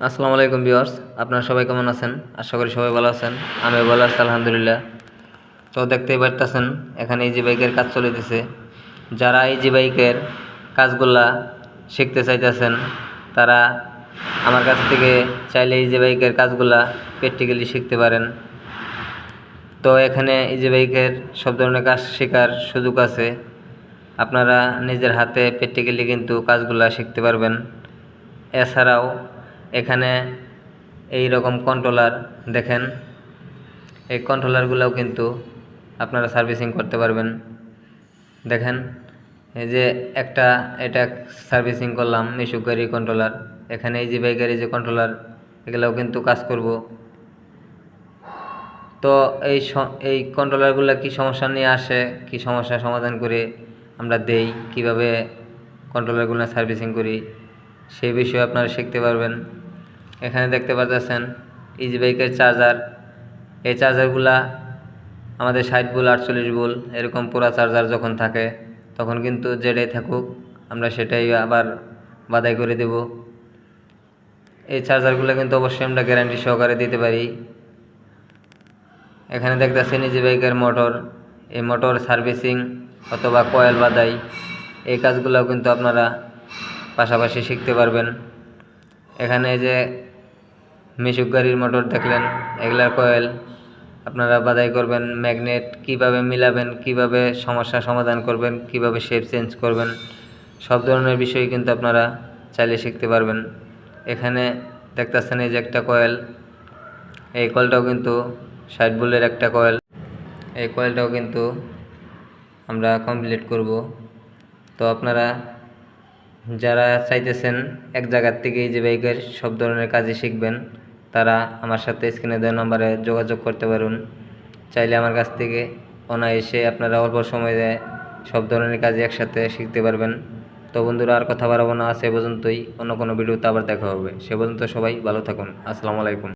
আসসালামু আলাইকুম ভিউয়ার্স, আপনারা সবাই কেমন আছেন? আশা করি সবাই ভালো আছেন আমি ভালো আছি, আলহামদুলিল্লাহ। তো দেখতেই পারতেছেন, এখানে ইজি বাইকের কাজ চলিতেছে। যারা ইজি বাইকের কাজগুলা শিখতে চাইতেছেন, তারা আমার কাছ থেকে চাইলে ইজি বাইকের কাজগুলা প্র্যাকটিক্যালি শিখতে পারেন। তো এখানে ইজি বাইকের সব ধরনের কাজ শেখার সুযোগ আছে। আপনারা নিজের হাতে প্র্যাকটিক্যালি কিন্তু কাজগুলা শিখতে পারবেন। এছাড়াও এখানে এই রকম কন্ট্রোলার দেখেন। এই কন্ট্রোলারগুলোও কিন্তু আপনারা সার্ভিসিং করতে পারবেন। দেখেন, এই যে একটা, এটা সার্ভিসিং করলাম মিশুক গাড়ি কন্ট্রোলার এখানে এই যে বাইকের এই যে কন্ট্রোলার এগুলোও কিন্তু কাজ করব। তো এই এই কন্ট্রোলারগুলো কি সমস্যা নিয়ে আসে, কি সমস্যার সমাধান করে আমরা দেই, কীভাবে কন্ট্রোলারগুলো সার্ভিসিং করি, সেই বিষয়ে আপনারা শিখতে পারবেন। এখানে দেখতে পাচ্ছেন ইজি বাইকের চার্জার এই চার্জারগুলা আমাদের ষাট বুল আটচল্লিশ বুল এরকম পুরা চার্জার যখন থাকে, তখন কিন্তু যেটাই থাকুক, আমরা সেটাই আবার বাদাই করে দেব। এই চার্জারগুলো কিন্তু অবশ্যই আমরা গ্যারান্টি সহকারে দিতে পারি। এখানে দেখতেছেন ইজি বাইকের মোটর এই মোটর সার্ভিসিং অথবা কয়েল বাদাই এই কাজগুলোও কিন্তু আপনারা পাশাপাশি শিখতে পারবেন। এখানে যে মিশুক গাড়ির মোটর দেখলেন, এগুলার কয়েল, আপনারা বাদাই করবেন, ম্যাগনেট কীভাবে মিলাবেন, কীভাবে সমস্যা সমাধান করবেন, কীভাবে শেপ চেঞ্জ করবেন, সব ধরনের বিষয় কিন্তু আপনারা চাইলে শিখতে পারবেন। এখানে দেখতেছেন এই যে একটা কয়েল, এই কয়েলটাও কিন্তু ষাট বুলের একটা কয়েল, এই কয়েলটাও কিন্তু আমরা কমপ্লিট করব। তো আপনারা যারা চাইতেছেন এক জায়গার থেকেই যে বাইকের সব ধরনের কাজই শিখবেন তারা আমার সাথে স্ক্রিনে দেওয়া নম্বরে যোগাযোগ করতে পারুন। চাইলে আমার কাছ থেকে অনায়াসে আপনারা অল্প সময়ে সব ধরনের কাজই একসাথে শিখতে পারবেন। তো বন্ধুরা, আর কথা বাড়াবো না। সে পর্যন্তই। অন্য কোনো ভিডিওতে আবার দেখা হবে। সে পর্যন্ত সবাই ভালো থাকুন। আসসালামু আলাইকুম।